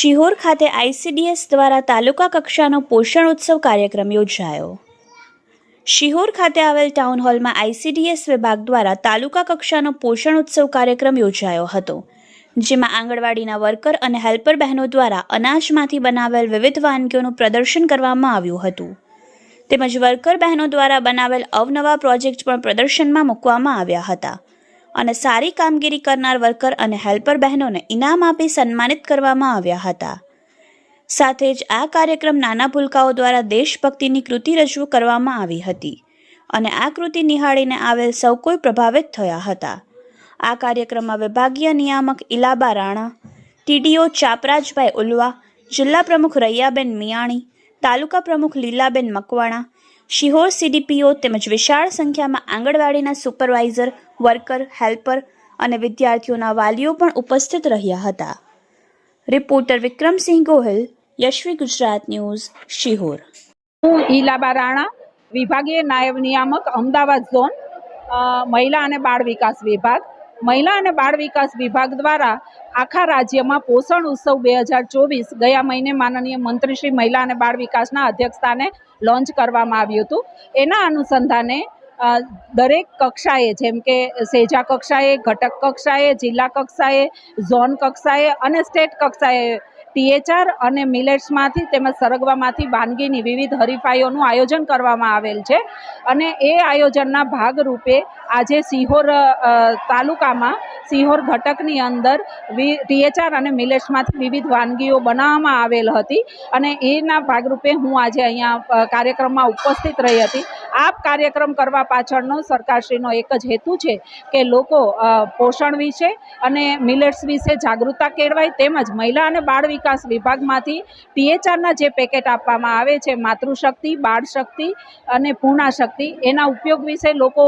શિહોર ખાતે આઈસીડીએસ દ્વારા તાલુકા કક્ષાનો પોષણ ઉત્સવ કાર્યક્રમ યોજાયો. શિહોર ખાતે આવેલ ટાઉન હોલમાં આઈસીડીએસ વિભાગ દ્વારા તાલુકા કક્ષાનો પોષણ ઉત્સવ કાર્યક્રમ યોજાયો હતો, જેમાં આંગણવાડીના વર્કર અને હેલ્પર બહેનો દ્વારા અનાજમાંથી બનાવેલ વિવિધ વાનગીઓનું પ્રદર્શન કરવામાં આવ્યું હતું. તેમજ વર્કર બહેનો દ્વારા બનાવેલ અવનવા પ્રોજેક્ટ પણ પ્રદર્શનમાં મૂકવામાં આવ્યા હતા. અને સારી કામગીરી કરનાર વર્કર અને હેલ્પર બહેનોને ઇનામ આપી સન્માનિત કરવામાં આવ્યા હતા. સાથે જ આ કાર્યક્રમ નાના ભૂલકાઓ દ્વારા દેશભક્તિની કૃતિ રજૂ કરવામાં આવી હતી અને આ કૃતિ નિહાળીને આવેલ સૌ કોઈ પ્રભાવિત થયા હતા. આ કાર્યક્રમમાં વિભાગીય નિયામક ઇલાબા રાણા, ટીડીઓ ચાપરાજભાઈ ઉલવા, જિલ્લા પ્રમુખ રૈયાબેન મિયાણી, તાલુકા પ્રમુખ લીલાબેન મકવાણા શિહોર સીડીપીઓ તેમજ વિશાળ સંખ્યામાં આંગણવાડીના સુપરવાઇઝર, વર્કર, હેલ્પર અને વિદ્યાર્થીઓના વાલીઓ પણ ઉપસ્થિત રહ્યા હતા. Reporter Vikramsinh Gohil, Yashvi Gujarat news, Sihor. હું ઈલાબા રાણા, વિભાગીય નાયબ નિયામક, અમદાવાદ ઝોન મહિલા અને બાળ વિકાસ વિભાગ. મહિલા અને બાળ વિકાસ વિભાગ દ્વારા આખા રાજ્યમાં પોષણ ઉત્સવ બે હજાર ચોવીસ ગયા મહિને માનનીય મંત્રી મહિલા અને બાળ વિકાસના અધ્યક્ષસ્થાને લોન્ચ કરવામાં આવ્યું હતું. એના અનુસંધાને દરેક કક્ષાએ, જેમ કે સેજા કક્ષાએ, ઘટક કક્ષાએ, જિલ્લા કક્ષાએ, ઝોન કક્ષાએ અને સ્ટેટ કક્ષાએ ટીએચઆર અને મિલેટ્સમાંથી તેમજ સરગવામાંથી વાનગીની વિવિધ હરીફાઈઓનું આયોજન કરવામાં આવેલ છે. અને એ આયોજનના ભાગરૂપે આજે સિહોર તાલુકામાં સિહોર ઘટકની અંદર ટીએચઆર અને મિલેટ્સમાંથી વિવિધ વાનગીઓ બનાવવામાં આવેલ હતી. અને એના ભાગરૂપે હું આજે અહીંયા કાર્યક્રમમાં ઉપસ્થિત રહી હતી. આ કાર્યક્રમ કરવા પાછળનો સરકારશ્રીનો એક જ હેતુ છે કે લોકો પોષણ વિશે અને મિલેટ્સ વિશે જાગૃતતા કેળવાય તેમજ મહિલા અને બાળ વિકાસ વિભાગમાંથી ટીએચઆરના જે પેકેટ આપવામાં આવે છે, માતૃશક્તિ બાળ શક્તિ અને પૂર્ણાશક્તિ, એના ઉપયોગ વિશે લોકો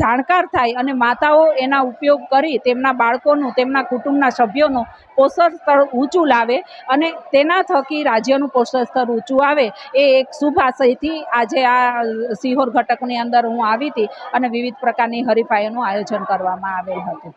જાણકાર થાય અને માતાઓ એના ઉપયોગ કરી તેમના બાળકોનું, તેમના કુટુંબના સભ્યોનું પોષણ સ્તર ઊંચું લાવે અને તેના થકી રાજ્યનું પોષણ સ્તર ઊંચું આવે. એ એક શુભ આશયથી આજે આ સિહોર ઘટકની અંદર હું આવી હતી અને વિવિધ પ્રકારની હરીફાઈઓનું આયોજન કરવામાં આવેલ હતું.